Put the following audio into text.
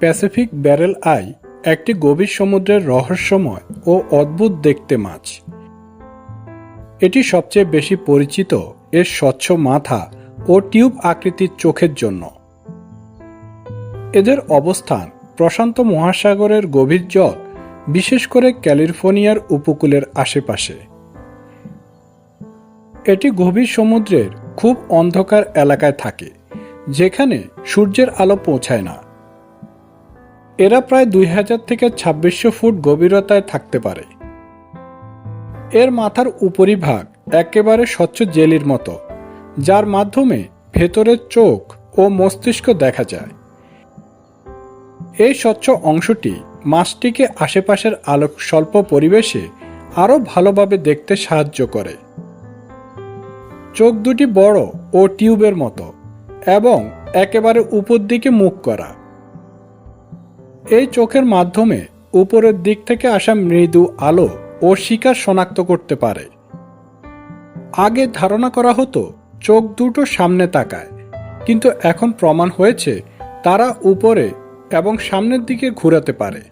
Pacific barrel I একটি গভীর সমুদ্রের রহস্যময় ও অদ্ভুত দেখতে মাছ। এটি সবচেয়ে বেশি পরিচিত এর স্বচ্ছ মাথা ও টিউব আকৃতির চোখের জন্য। এদের অবস্থান প্রশান্ত মহাসাগরের গভীর জল, বিশেষ করে ক্যালিফোর্নিয়ার উপকূলের আশেপাশে। এটি গভীর সমুদ্রের খুব অন্ধকার এলাকায় থাকে, যেখানে সূর্যের আলো পৌঁছায় না। এরা প্রায় দুই হাজার থেকে ছাব্বিশশো ফুট গভীরতায় থাকতে পারে। এর মাথার উপরিভাগ একেবারে স্বচ্ছ জেলির মতো, যার মাধ্যমে ভেতরের চোখ ও মস্তিষ্ক দেখা যায়। এই স্বচ্ছ অংশটি মাছটিকে আশেপাশের আলোক স্বল্প পরিবেশে আরও ভালোভাবে দেখতে সাহায্য করে। চোখ দুটি বড় ও টিউবের মতো এবং একেবারে উপর দিকে মুখ করা। এই চোখের মাধ্যমে উপরের দিক থেকে আসা মৃদু আলো ও শিকার শনাক্ত করতে পারে। আগে ধারণা করা হতো, চোখ দুটো সামনে তাকায়, কিন্তু এখন প্রমাণ হয়েছে তারা উপরে এবং সামনের দিকে ঘুরাতে পারে।